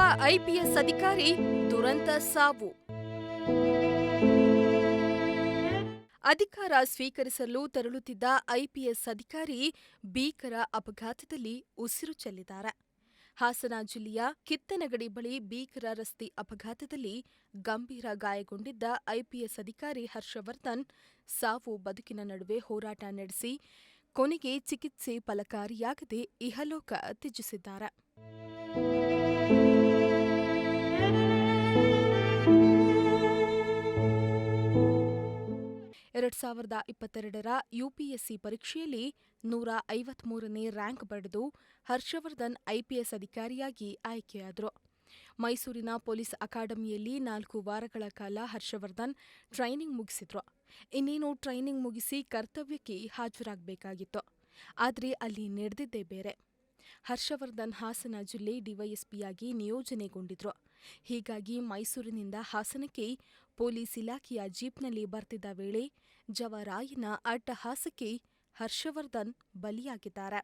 IPS ಅಧಿಕಾರಿ ದುರಂತ ಸಾವು. ಅಧಿಕಾರ ಸ್ವೀಕರಿಸಲು ತೆರಳುತ್ತಿದ್ದ ಐಪಿಎಸ್ ಅಧಿಕಾರಿ ಭೀಕರ ಅಪಘಾತದಲ್ಲಿ ಉಸಿರು ಚೆಲ್ಲಿದ್ದಾರೆ. ಹಾಸನ ಜಿಲ್ಲೆಯ ಕಿತ್ತನಗಡಿ ಬಳಿ ಭೀಕರ ರಸ್ತೆ ಅಪಘಾತದಲ್ಲಿ ಗಂಭೀರ ಗಾಯಗೊಂಡಿದ್ದ ಐಪಿಎಸ್ ಅಧಿಕಾರಿ ಹರ್ಷವರ್ಧನ್ ಸಾವು ಬದುಕಿನ ನಡುವೆ ಹೋರಾಟ ನಡೆಸಿ ಕೊನೆಗೆ ಚಿಕಿತ್ಸೆ ಫಲಕಾರಿಯಾಗದೆ ಇಹಲೋಕ ತ್ಯಜಿಸಿದ್ದಾರೆ. ಸಾವಿರದ ಇಪ್ಪತ್ತೆರಡರ ಯುಪಿಎಸ್ಸಿ ಪರೀಕ್ಷೆಯಲ್ಲಿ ನೂರ ಐವತ್ಮೂರನೇ ರ್ಯಾಂಕ್ ಪಡೆದು ಹರ್ಷವರ್ಧನ್ ಐಪಿಎಸ್ ಅಧಿಕಾರಿಯಾಗಿ ಆಯ್ಕೆಯಾದರು. ಮೈಸೂರಿನ ಪೊಲೀಸ್ ಅಕಾಡೆಮಿಯಲ್ಲಿ ನಾಲ್ಕು ವಾರಗಳ ಕಾಲ ಹರ್ಷವರ್ಧನ್ ಟ್ರೈನಿಂಗ್ ಮುಗಿಸಿದ್ರು. ಇನ್ನೇನು ಟ್ರೈನಿಂಗ್ ಮುಗಿಸಿ ಕರ್ತವ್ಯಕ್ಕೆ ಹಾಜರಾಗಬೇಕಾಗಿತ್ತು. ಆದರೆ ಅಲ್ಲಿ ನಡೆದಿದ್ದೇ ಬೇರೆ. ಹರ್ಷವರ್ಧನ್ ಹಾಸನ ಜಿಲ್ಲೆ ಡಿವೈಎಸ್ಪಿಯಾಗಿ ನಿಯೋಜನೆಗೊಂಡಿದ್ರು. ಹೀಗಾಗಿ ಮೈಸೂರಿನಿಂದ ಹಾಸನಕ್ಕೆ ಪೊಲೀಸ್ ಇಲಾಖೆಯ ಜೀಪ್ನಲ್ಲಿ ಬರ್ತಿದ್ದ ವೇಳೆ ಜವರಾಯನ ಅಟ್ಟಹಾಸಕ್ಕೆ ಹರ್ಷವರ್ಧನ್ ಬಲಿಯಾಗಿದ್ದಾರೆ.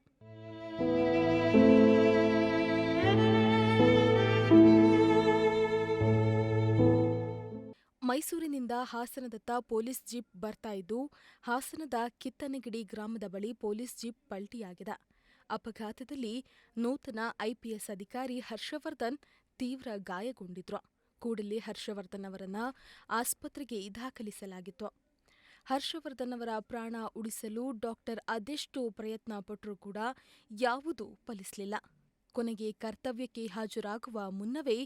ಮೈಸೂರಿನಿಂದ ಹಾಸನದತ್ತ ಪೊಲೀಸ್ ಜೀಪ್ ಬರ್ತಾ ಇದ್ದು, ಹಾಸನದ ಕಿತ್ತನಗಿಡಿ ಗ್ರಾಮದ ಬಳಿ ಪೊಲೀಸ್ ಜೀಪ್ ಪಲ್ಟಿಯಾಗಿದೆ. ಅಪಘಾತದಲ್ಲಿ ನೂತನ ಐಪಿಎಸ್ ಅಧಿಕಾರಿ ಹರ್ಷವರ್ಧನ್ ತೀವ್ರ ಗಾಯಗೊಂಡಿದ್ರು. ಕೂಡಲೇ ಹರ್ಷವರ್ಧನ್ ಅವರನ್ನ ಆಸ್ಪತ್ರೆಗೆ ದಾಖಲಿಸಲಾಗಿತ್ತು. ಹರ್ಷವರ್ಧನ್ ಅವರ ಪ್ರಾಣ ಉಳಿಸಲು ಡಾಕ್ಟರ್ ಅದೆಷ್ಟು ಪ್ರಯತ್ನ ಪಟ್ಟರೂ ಕೂಡ ಯಾವುದೂ ಫಲಿಸಲಿಲ್ಲ. ಕೊನೆಗೆ ಕರ್ತವ್ಯಕ್ಕೆ ಹಾಜರಾಗುವ ಮುನ್ನವೇ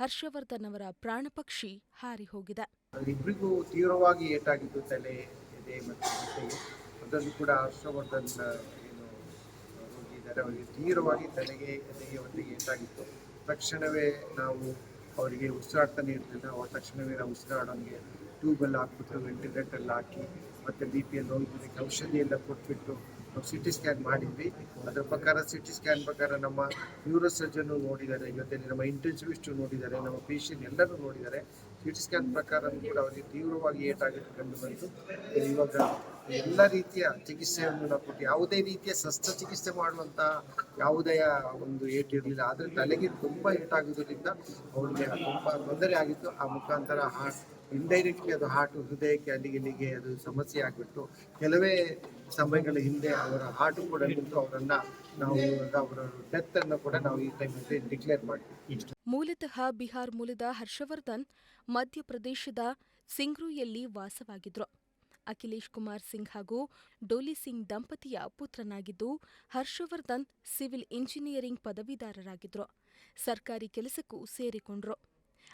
ಹರ್ಷವರ್ಧನ್ ಅವರ ಪ್ರಾಣಪಕ್ಷಿ ಹಾರಿ ಹೋಗಿದೆ ಇಬ್ಬರಿಗೂ ತೀವ್ರವಾಗಿ ಏಟಾಗಿದ್ದು ತಲೆ, ಎದೆ ಮತ್ತು ಅದನ್ನು ಕೂಡ ಹರ್ಷವರ್ಧನ್ ಏನು ತೀವ್ರವಾಗಿ ತಲೆಗೆ, ಎದೆಗೆ ಹೊಟ್ಟೆಗೆ ಏಟಾಗಿತ್ತು. ತಕ್ಷಣವೇ ನಾವು ಅವರಿಗೆ ಉಸಿರಾಡ್ತಾನೆ ಇರಲಿಲ್ಲ ಅವ್ರ ತಕ್ಷಣವೇ ನಾವು ಉಸಿರಾಡೋಂಗೆ ಟ್ಯೂಬಲ್ಲಿ ಹಾಕ್ಬಿಟ್ಟು ವೆಂಟಿಲೇಟರ್ಲ್ಲಿ ಹಾಕಿ, ಮತ್ತು ಬಿ ಪಿ ಎಲ್ ಔಷಧಿ ಎಲ್ಲ ಕೊಟ್ಬಿಟ್ಟು ನಾವು ಸಿ ಟಿ ಸ್ಕ್ಯಾನ್ ಮಾಡಿದ್ವಿ. ಅದರ ಪ್ರಕಾರ ಸಿ ಟಿ ಸ್ಕ್ಯಾನ್ ಪ್ರಕಾರ ನಮ್ಮ ನ್ಯೂರೋ ಸರ್ಜನ್ ನೋಡಿದ್ದಾರೆ. ಜೊತೆಲಿ ನಮ್ಮ ಇಂಟೆನ್ಸಿವಿಸ್ಟು ನೋಡಿದ್ದಾರೆ. ನಮ್ಮ ಪೇಷಂಟ್ ಎಲ್ಲರೂ ನೋಡಿದ್ದಾರೆ. ಸಿ ಟಿ ಸ್ಕ್ಯಾನ್ ಪ್ರಕಾರ ಕೂಡ ಅವರಿಗೆ ತೀವ್ರವಾಗಿ ಏಟಾಗಿದ್ದು ಕಂಡು ಬಂತು. ಇವಾಗ ಎಲ್ಲ ರೀತಿಯ ಚಿಕಿತ್ಸೆಯನ್ನು ನಾವು ಕೊಟ್ಟು ಯಾವುದೇ ರೀತಿಯ ಶಸ್ತ್ರಚಿಕಿತ್ಸೆ ಮಾಡುವಂಥ ಯಾವುದೇ ಒಂದು ಏಟ್ ಇರಲಿಲ್ಲ. ಆದರೆ ತಲೆಗೆ ತುಂಬ ಏಟಾಗುವುದರಿಂದ ಅವ್ರಿಗೆ ತುಂಬಾ ತೊಂದರೆ ಆಗಿತ್ತು. ಆ ಮುಖಾಂತರ ಹಾರ್ಟ್ ಇಂಡೈರೆಕ್ಟ್ಲಿ ಅದು ಹಾರ್ಟ್ ಹೃದಯಕ್ಕೆ ಅಲ್ಲಿಗೆ ಇಲ್ಲಿಗೆ ಅದು ಸಮಸ್ಯೆ ಆಗಿಬಿಟ್ಟು ಕೆಲವೇ ಸಮಯಗಳ ಹಿಂದೆ ಅವರ ಹಾರ್ಟ್ ಕೂಡ ನಿಂತು ಅವರನ್ನ ನಾವು ಅವರ ಡೆತ್ ಅನ್ನು ಕೂಡ ನಾವು ಈ ಟೈಮಲ್ಲಿ ಡಿಕ್ಲೇರ್ ಮಾಡ್ತೀವಿ ಮೂಲತಃ ಬಿಹಾರ್ ಮೂಲದ ಹರ್ಷವರ್ಧನ್ ಮಧ್ಯಪ್ರದೇಶದ ಸಿಂಗ್ರೂಯಲ್ಲಿ ವಾಸವಾಗಿದ್ರು. ಅಖಿಲೇಶ್ ಕುಮಾರ್ ಸಿಂಗ್ ಹಾಗೂ ಡೋಲಿ ಸಿಂಗ್ ದಂಪತಿಯ ಪುತ್ರನಾಗಿದ್ದು, ಹರ್ಷವರ್ಧನ್ ಸಿವಿಲ್ ಇಂಜಿನಿಯರಿಂಗ್ ಪದವೀಧರರಾಗಿದ್ರು. ಸರ್ಕಾರಿ ಕೆಲಸಕ್ಕೂ ಸೇರಿಕೊಂಡ್ರು.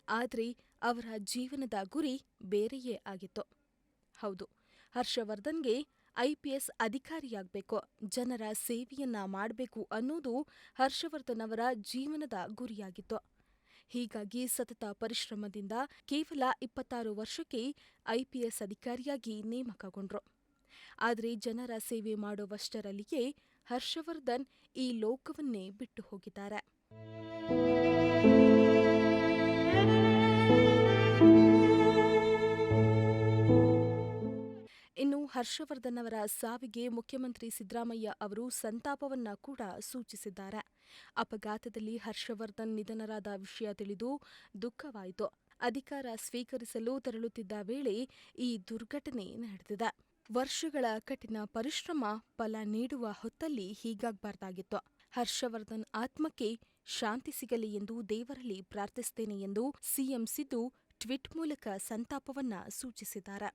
ಆದರೆ ಅವರ ಜೀವನದ ಗುರಿ ಬೇರೆಯೇ ಆಗಿತ್ತು. ಹೌದು, ಹರ್ಷವರ್ಧನ್ಗೆ ಐಪಿಎಸ್ ಅಧಿಕಾರಿಯಾಗಬೇಕು, ಜನರ ಸೇವೆಯನ್ನ ಮಾಡಬೇಕು ಅನ್ನೋದು ಹರ್ಷವರ್ಧನ್ ಅವರ ಜೀವನದ ಗುರಿಯಾಗಿತ್ತು. ಹೀಗಾಗಿ ಸತತ ಪರಿಶ್ರಮದಿಂದ ಕೇವಲ ಇಪ್ಪತ್ತಾರು ವರ್ಷಕ್ಕೆ ಐಪಿಎಸ್ ಅಧಿಕಾರಿಯಾಗಿ ನೇಮಕಗೊಂಡ್ರು. ಆದರೆ ಜನರ ಸೇವೆ ಮಾಡುವಷ್ಟರಲ್ಲಿಯೇ ಹರ್ಷವರ್ಧನ್ ಈ ಲೋಕವನ್ನೇ ಬಿಟ್ಟು ಹೋಗಿದ್ದಾರೆ. ಇನ್ನು ಹರ್ಷವರ್ಧನ್ ಅವರ ಸಾವಿಗೆ ಮುಖ್ಯಮಂತ್ರಿ ಸಿದ್ದರಾಮಯ್ಯ ಅವರು ಸಂತಾಪವನ್ನ ಕೂಡ ಸೂಚಿಸಿದ್ದಾರೆ. ಅಪಘಾತದಲ್ಲಿ ಹರ್ಷವರ್ಧನ್ ನಿಧನರಾದ ವಿಷಯ ತಿಳಿದು ದುಃಖವಾಯಿತು. ಅಧಿಕಾರ ಸ್ವೀಕರಿಸಲು ತೆರಳುತ್ತಿದ್ದ ವೇಳೆ ಈ ದುರ್ಘಟನೆ ನಡೆದಿದೆ. ವರ್ಷಗಳ ಕಠಿಣ ಪರಿಶ್ರಮ ಫಲ ನೀಡುವ ಹೊತ್ತಲ್ಲಿ ಹೀಗಾಗಬಾರ್ದಾಗಿತ್ತು. ಹರ್ಷವರ್ಧನ್ ಆತ್ಮಕ್ಕೆ ಶಾಂತಿ ಸಿಗಲಿ ಎಂದು ದೇವರಲ್ಲಿ ಪ್ರಾರ್ಥಿಸುತ್ತೇನೆ ಎಂದು ಸಿಎಂ ಸಿದ್ದು ಟ್ವೀಟ್ ಮೂಲಕ ಸಂತಾಪವನ್ನ ಸೂಚಿಸಿದ್ದಾರೆ.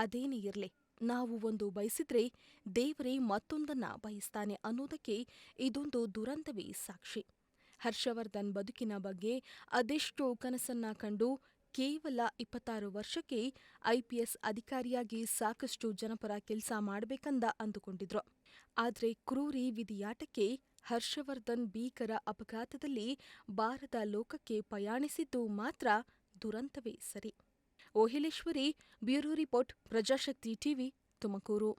ಅದೇನೇ ಇರಲಿ, ನಾವು ಒಂದು ಬಯಸಿದ್ರೆ ದೇವರೇ ಮತ್ತೊಂದನ್ನ ಬಯಸ್ತಾನೆ ಅನ್ನೋದಕ್ಕೆ ಇದೊಂದು ದುರಂತವೇ ಸಾಕ್ಷಿ. ಹರ್ಷವರ್ಧನ್ ಬದುಕಿನ ಬಗ್ಗೆ ಅದೆಷ್ಟೋ ಕನಸನ್ನ ಕಂಡು ಕೇವಲ ಇಪ್ಪತ್ತಾರು ವರ್ಷಕ್ಕೆ ಐಪಿಎಸ್ ಅಧಿಕಾರಿಯಾಗಿ ಸಾಕಷ್ಟು ಜನಪರ ಕೆಲಸ ಮಾಡಬೇಕಂದ ಅಂದುಕೊಂಡಿದ್ರು. ಆದರೆ ಕ್ರೂರಿ ವಿಧಿಯಾಟಕ್ಕೆ ಹರ್ಷವರ್ಧನ್ ಭೀಕರ ಅಪಘಾತದಲ್ಲಿ ಬಾರದ ಲೋಕಕ್ಕೆ ಪಯಾಣಿಸಿದ್ದು ಮಾತ್ರ ದುರಂತವೇ ಸರಿ. Ohileshwari bureau report Prajashakti TV Tumakuru.